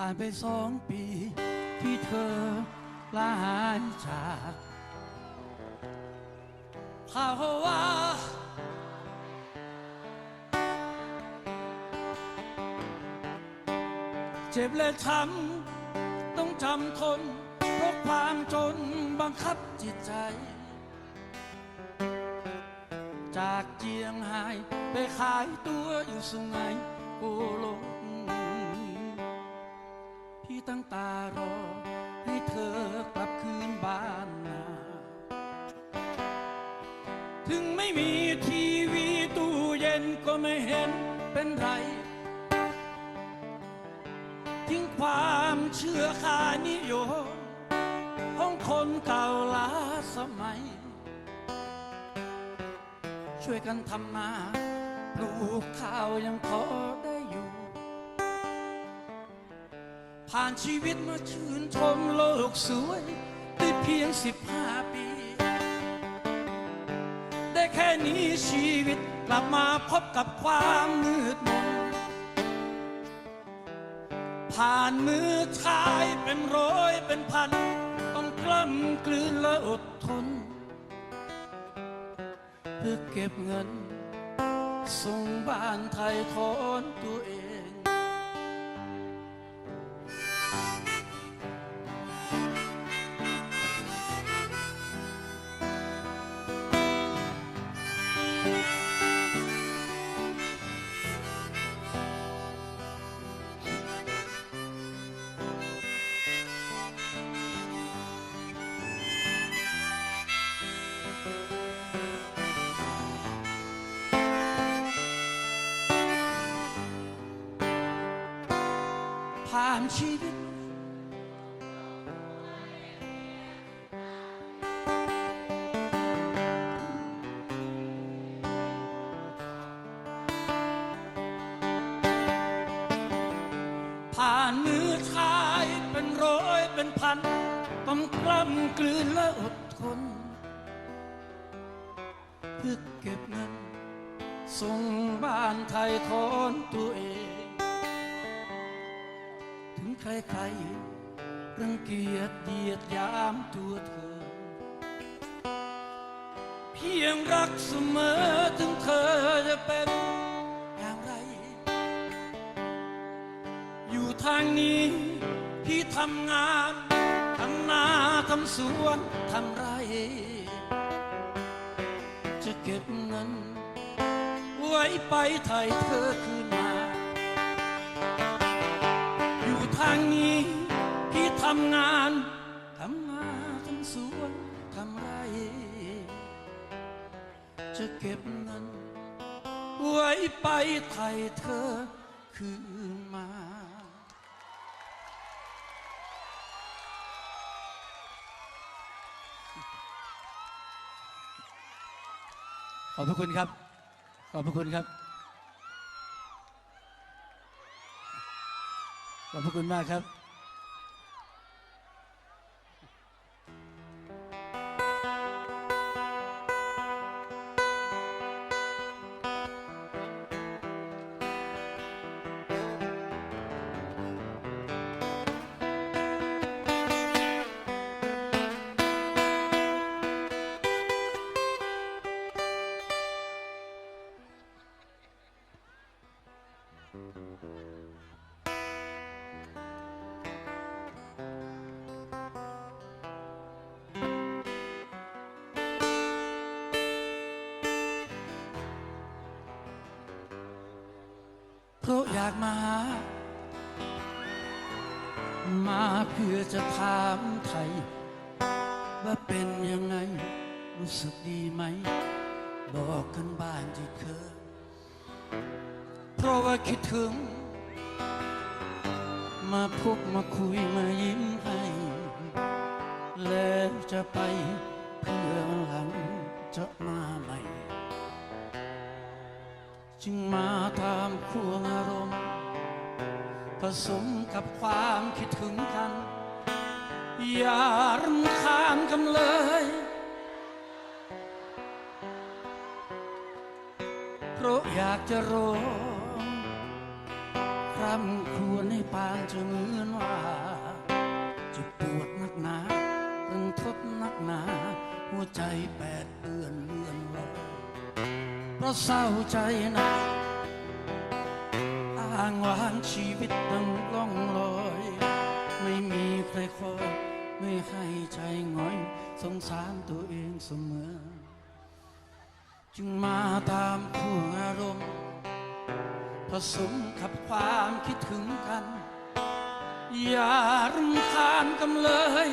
ผ่านไปสองปี ที่เธอลาหายจากข่าวว่า เจ็บและช้ำต้องจำทนเพราะความจนบังคับจิตใจ จากเจียงไฮ้ไปขายตัวอยู่สุไหงโกลก ทิ้งความเชื่อขานิยมของคนเก่าล้าสมัย ช่วยกันทำนาปลูกข้าวยังพอได้อยู่ ผ่านชีวิตมาชื่นชมโลกสวยได้เพียงสิบห้าปี ได้แค่นี้ชีวิตกลับมาพบกับความมืดมน ผ่านมือชายเป็นร้อยเป็นพัน ต้องกล้ำกลืนและอดทน เพื่อเก็บเงิน ส่งบ้านไทยทอนตัวเอง ผ่า ใครๆรังเกียจเหยียดยามตัวเธอ เพียงรักเสมอถึงเธอจะเป็นอย่างไร อยู่ทางนี้พี่ทำงานทำนาทำสวนทำไร จะเก็บเงินไว้ไปไทยเธอคืนมา ทางนี้ พี่ทำงานทำนาทำสวนทำไรจะเก็บเงินไว้ไปไทยเธอคืนมา ขอบพระคุณครับ ขอบพระคุณครับ ขอบพระคุณมากครับ มาเพื่อจะถามไทย ว่าเป็นยังไง รู้สึกดีไหม บอกกันบ้านที่เคยเพราะว่าคิดถึง มาพบมาคุยมายิ้มให้แล้วจะไปเพื่อหลังจะมาใหม่ จึงมาตามควงอารมณ์ ผสมกับความคิดถึงกัน อย่ารำคาญกันเลย เพราะอยากจะร้องคร่ำครวญให้ปานจะเหมือนว่าจะปวดนักหนารันทดนักหนา หัวใจแปดเดือนเลื่อนลอยเพราะเศร้าใจหนักางว้างชีวิตดังล่องลอย ไม่มีใครคอยไม่ให้ใจหงอย สงสารตัวเองเสมอ จึงมาตามผู้อารมณ์ผสมกับความคิดถึงกัน อย่ารำคาญกันเลย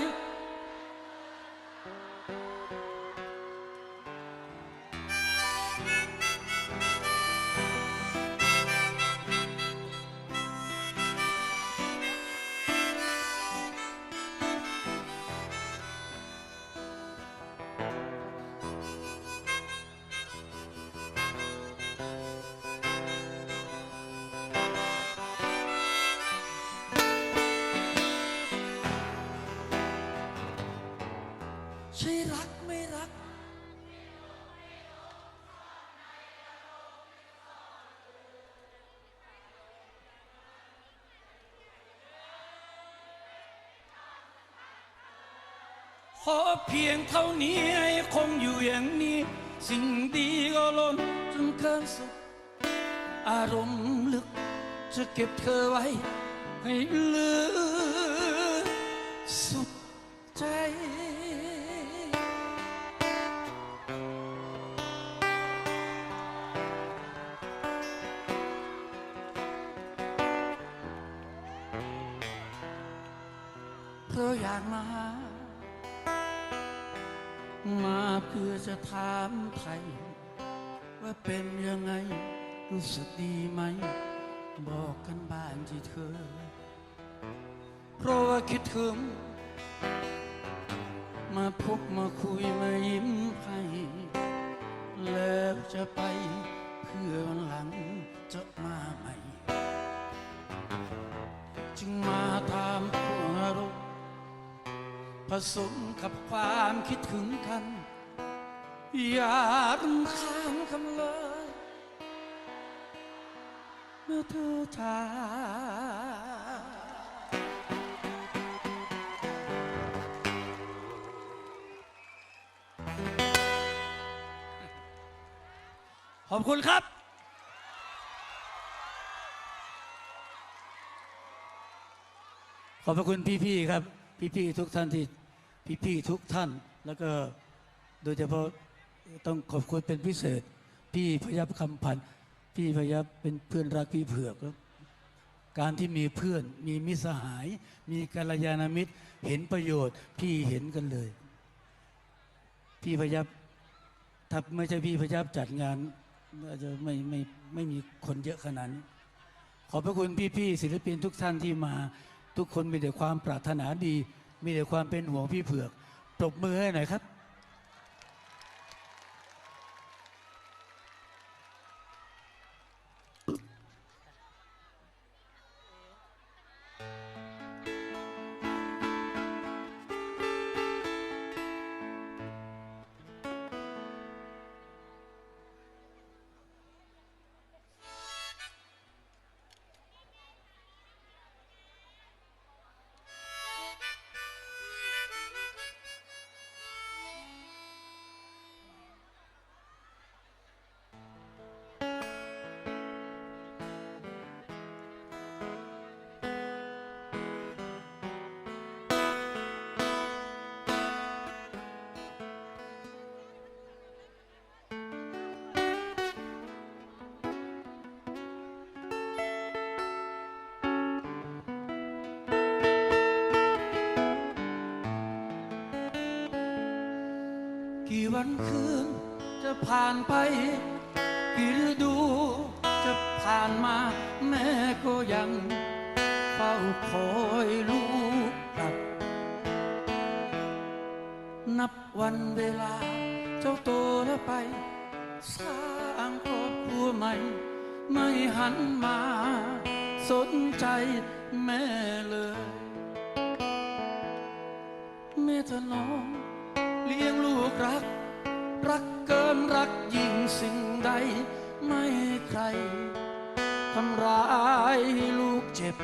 ขอเพียงเท่านี้ให้คงอยู่อย่างนี้ สิ่งดีก็ล้นจนเกินสุด อารมณ์ลึกจะเก็บเธอไว้ ให้ลืม มาเพื่อจะถามไทย ว่าเป็นยังไงรู้สึกดีไหม บอกกันบ้านที่เธอ เพราะว่าคิดถึง มาพบมาคุยมายิ้มให้ แล้วจะไปเพื่อวันหลัง สมกับความคิดถึงกัน อย่ารำคาญคำเลยเมื่อเธอถามขอบคุณครับขอบพระคุณพี่ๆครับ พี่ๆทุกท่านที่ พี่ๆทุกท่าน แล้วก็โดยเฉพาะต้องขอบคุณเป็นพิเศษ พี่พยับคำพันธ์พี่พยับเป็นเพื่อนรักพี่เผือกครับการที่มีเพื่อนมีมิสหาย มีกัลยาณมิตร เห็นประโยชน์ พี่เห็นกันเลย พี่พยับถ้าไม่ใช่พี่พยับจัดงานอาจจะไม่ไม่ไม่มีคนเยอะขนาดนี้ขอบพระคุณพี่ๆศิลปินทุกท่านที่มา ทุกคนมีแต่ความปรารถนาดี มีแต่ความเป็นห่วงพี่เผือกปรบมือให้หน่อยครับ กี่วันคืนจะผ่านไป กี่ฤดูจะผ่านมา แม่ก็ยังเฝ้าคอยลูกกลับ นับวันเวลาเจ้าโตแล้วไป สร้างครอบครัวใหม่ ไม่หันมา สนใจแม่เลยแม่ถนอม เลี้ยงลูกรัก รักเกินรักยิ่งสิ่งใด ไม่ใครทำร้ายลูกเจ็บ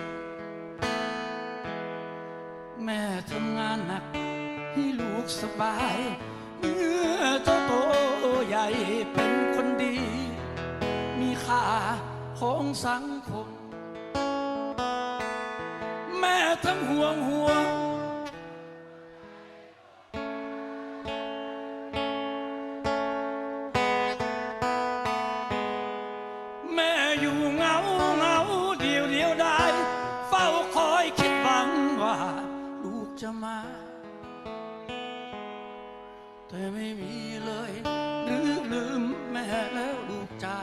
แม่ทำงานหนัก ให้ลูกสบายเมื่อเจ้าโตใหญ่เป็นคนดี มีค่าของสังคม แม่ทั้งห่วงห่วง ไม่มีเลย หรือลืมแม่แล้วลูกจ้า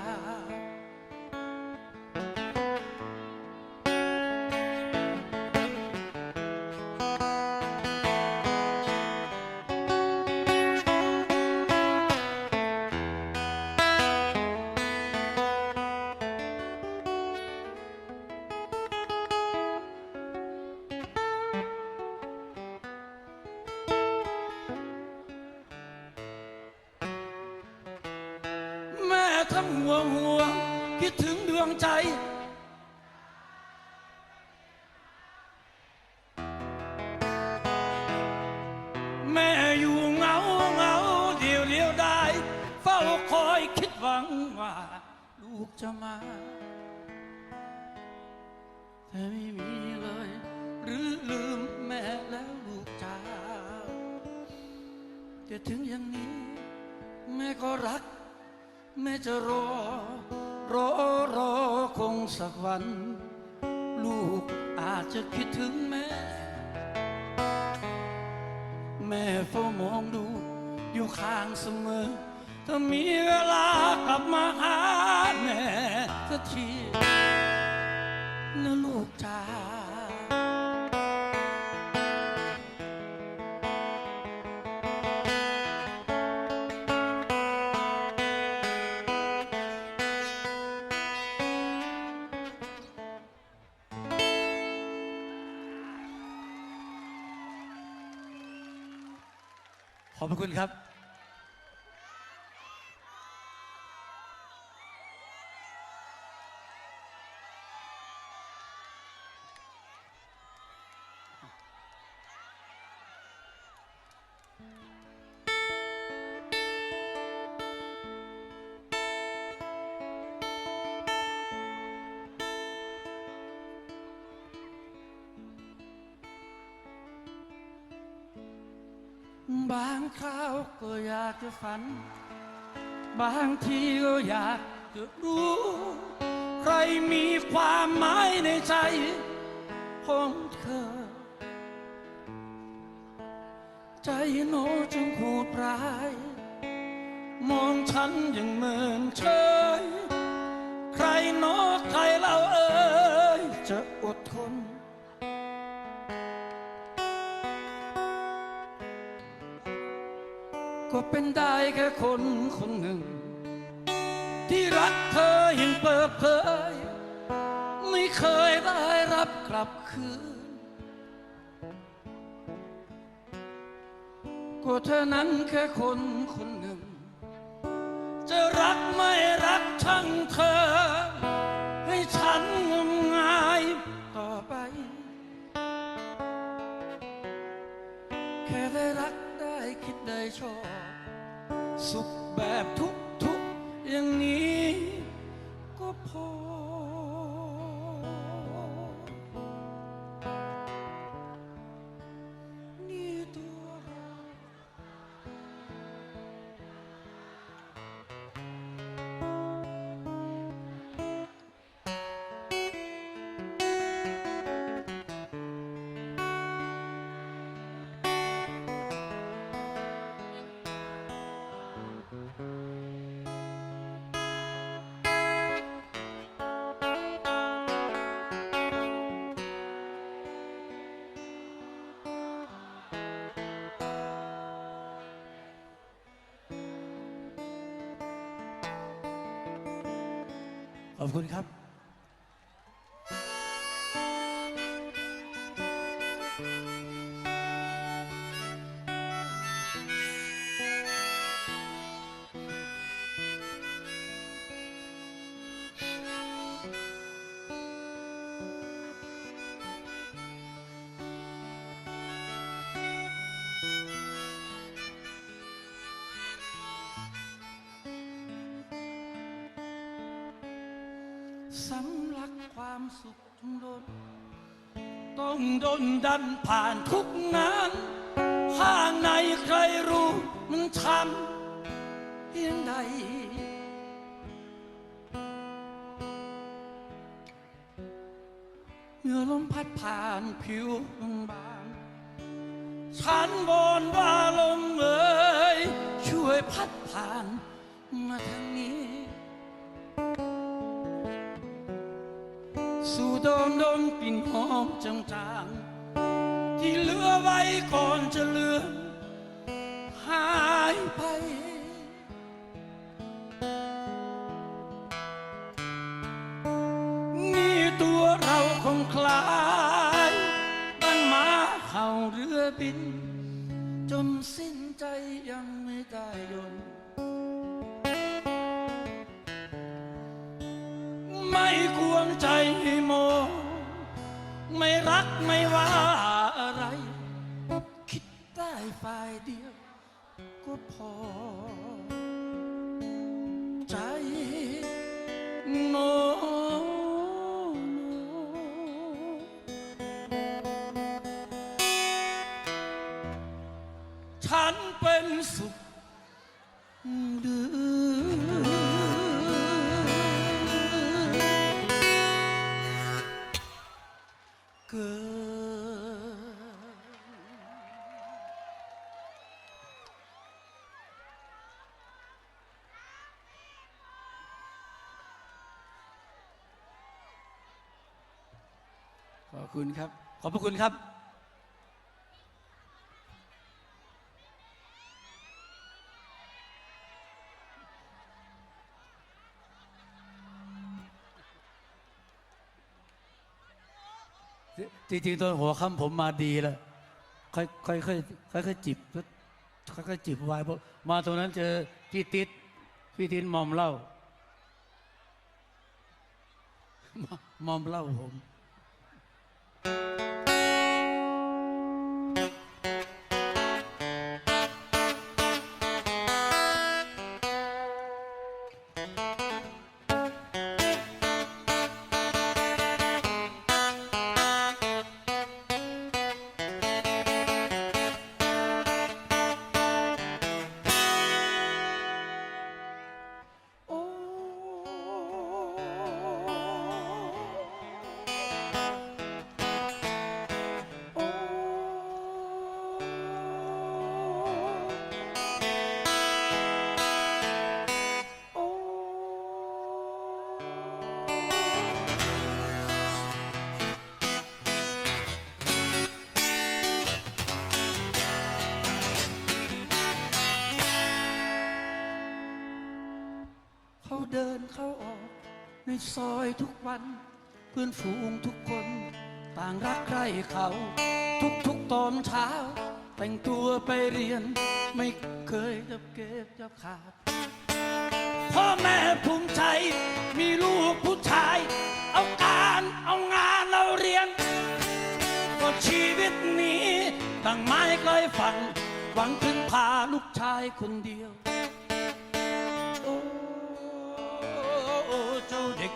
คิดถึงดวงใจ แม่อยู่เงาเงาเดียวเดียวได้เฝ้าคอยคิดหวังว่า ลูกจะมา แต่ไม่มีเลย หรือลืมแม่แล้วลูกจ้าแต่ถึงอย่างนี้ แม่ก็รัก แม่จะรอ รอรอคงสักวัน ลูกอาจจะคิดถึงแม่ แม่เฝ้ามองดูอยู่ข้างเสมอ ถ้ามีเวลากลับมาหาแม่สักทีนะลูกจ้า อบพระคุณครับ บางคราวก็อยากจะฝัน บางทีก็อยากจะรู้ ใครมีความหมายในใจของเธอ ใจโน้จึงโหดร้าย มองฉันอย่างเหมินเฉยใครโน้ใครเราเอ่ย เป็นได้แค่คนคนหนึ่ง ที่รักเธอยังเปิดเผย ไม่เคยได้รับกลับคืนก็เธอนั้นแค่คนคนหนึ่ง จะรักไม่รักช่างเธอ ให้ฉันงมงายต่อไป แค่ได้รักได้คิดได้ชอบ สุขแบบทุกๆอย่างนี้ก็พอ ขอบคุณครับ สุขล้นต้องโดนดันผ่านทุกงานข้างในใครรู้มันช้ำเพียงใด เมื่อลมพัดผ่านผิวบางๆฉันวอนว่าลมเอ่ยช่วยพัดผ่านมาทางนี้่ดมดมกลิ่นหอมจางๆที่เหลือไว้ก่อนจะเลือนหายไป นี่ตัวเราคงคลายบ้านหมาเห่าเรือบินจนสิ้นใจยังไม่ได้ยนไม่ควรใจ ไม่รักไม่ว่าอะไร คิดได้ฝ่ายเดียวก็พอ อบคุณครับ ขอบพระคุณครับ จริงๆตอนหัวค่ำผมมาดีแล้วค่อยค่อยค่อยค่อยค่อยจิบค่อยค่อยจิบไวน์เพราะมาตรงนั้นเจอพี่ติดพี่ติดมอมเหล้ามอมเหล้าผม Thank you. ซอยทุกวัน เพื่อนฝูงทุกคน ต่างรักใคร่เขา ทุกๆตอนเช้า แต่งตัวไปเรียน ไม่เคยจะเก็บจะขาด พ่อแม่ภูมิใจมีลูกผู้ชาย เอาการเอางานเอาเรียนก็ชีวิตนี้ตั้งไม้ไกลฝัน หวังพึ่งพาลูกชายคนเดียว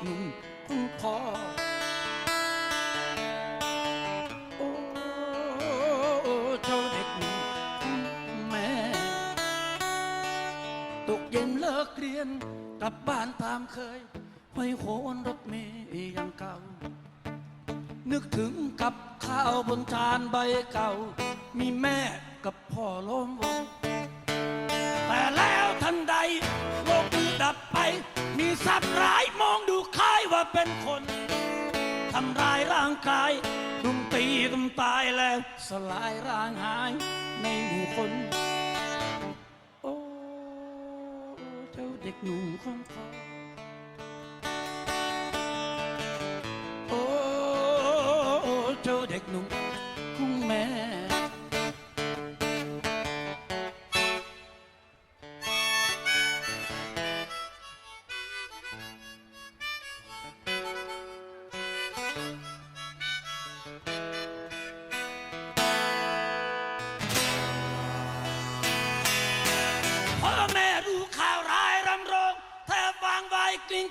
นุ่มคุณพ่อโอ้เจ้าเด็กหนุ่มคุณแม่ ตกเย็นเลิกเรียนกลับบ้านตามเคยห้อยโหนรถเมย์ยังเก่า นึกถึงกับข้าวบนจานใบเก่า มีแม่กับพ่อล้มวงแต่แล้วทันใดโลกดับไป มีสัตว์ร้ายมองดู ว่าเป็นคนทำร้ายร่างกายรุมตีรุมตายแล้ว สลายร่างหายในหมู่คน โอ้ เจ้าเด็กหนุ่มของพ่อ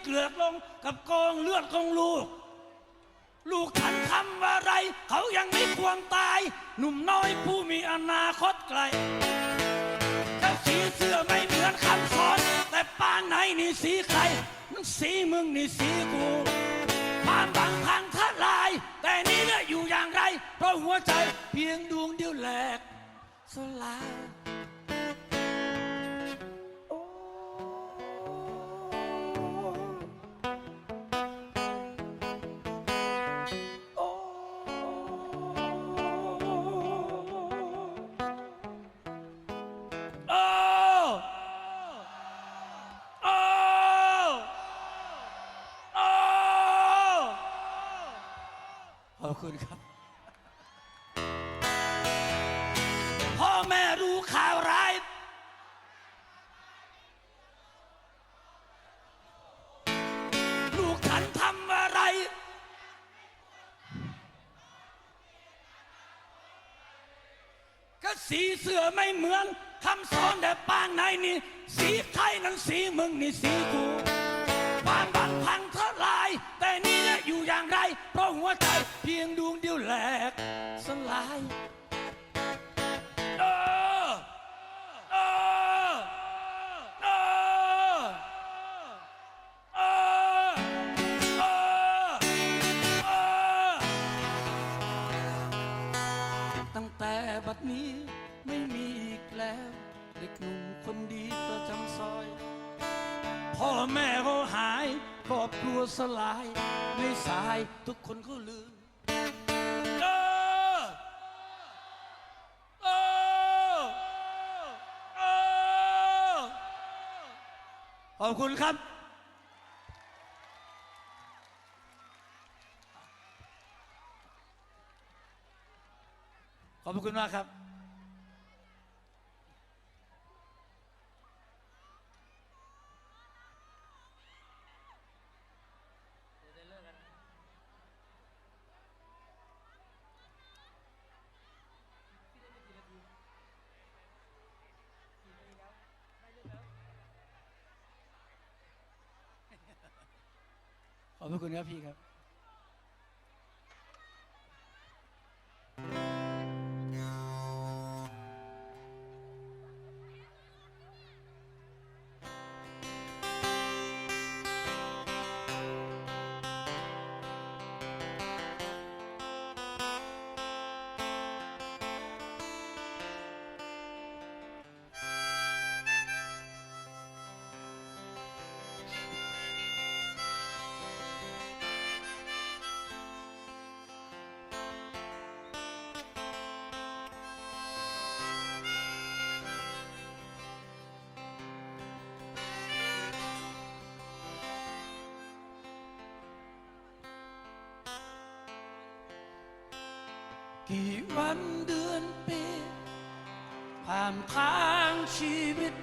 เกลือกลงกับกองเลือดของลูก ลูกขันทำอะไร เขายังไม่ควรตาย หนุ่มน้อยผู้มีอนาคตไกลถ้าสีเสื้อไม่เหมือนคำสอน แต่ป้านไหนนี่สีใครมันสีมึงนี่สีกูความบางพังทลาย แต่นี่เนี่ยอยู่อย่างไร เพราะหัวใจเพียงดวงเดียวแหลกสลาย สีเสื้อไม่เหมือนคำสอนแต่ปางไหนนี่ สีไทยนั้นสีมึงนี่สีกูบ้านบันพังทลาย แต่นี่เนี่ยอยู่อย่างไร เพราะหัวใจเพียงดวงเดียวแหลกสลาย สลาย ในสายทุกคนเขาลืมเออเออเออขอบคุณครับ ขอบคุณมากครับ ขอบคุณครับพี่ครับ กี่วันเดือนปีผ่านทางชีวิต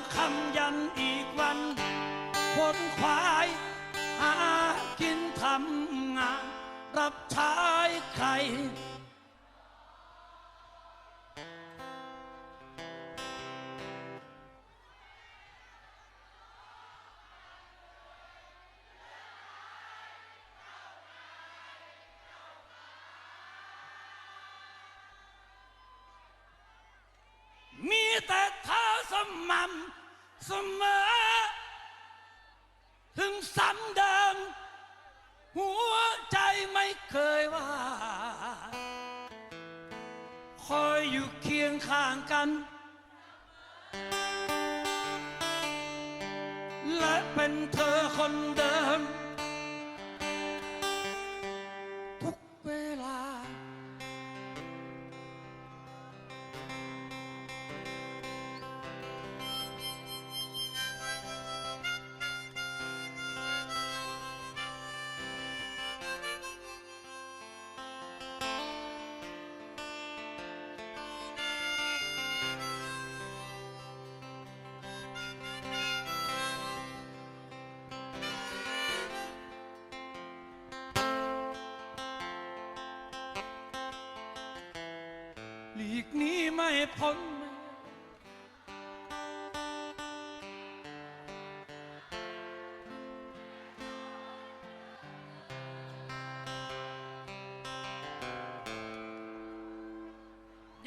ำคำยันอีกวันคนควายหากินทำงาน รับใช้ใคร ทุกีกนี้ไม่พ้น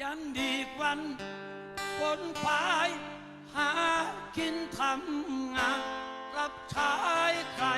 ยันดีกวันบนปลายหากินทำงานรับใช้ใคร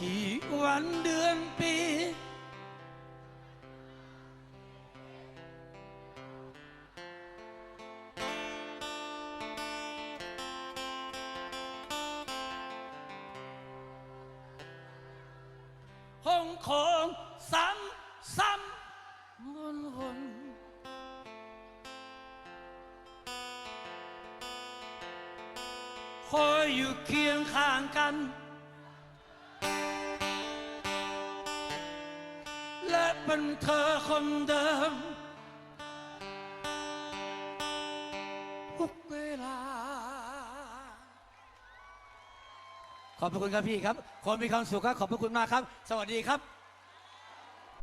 กี่วันเดือนปี เป็นเธอคนเดิมทุกเวลา ขอบพระคุณครับพี่ครับ คนมีความสุขครับ ขอบพระคุณมากครับ สวัสดีครับ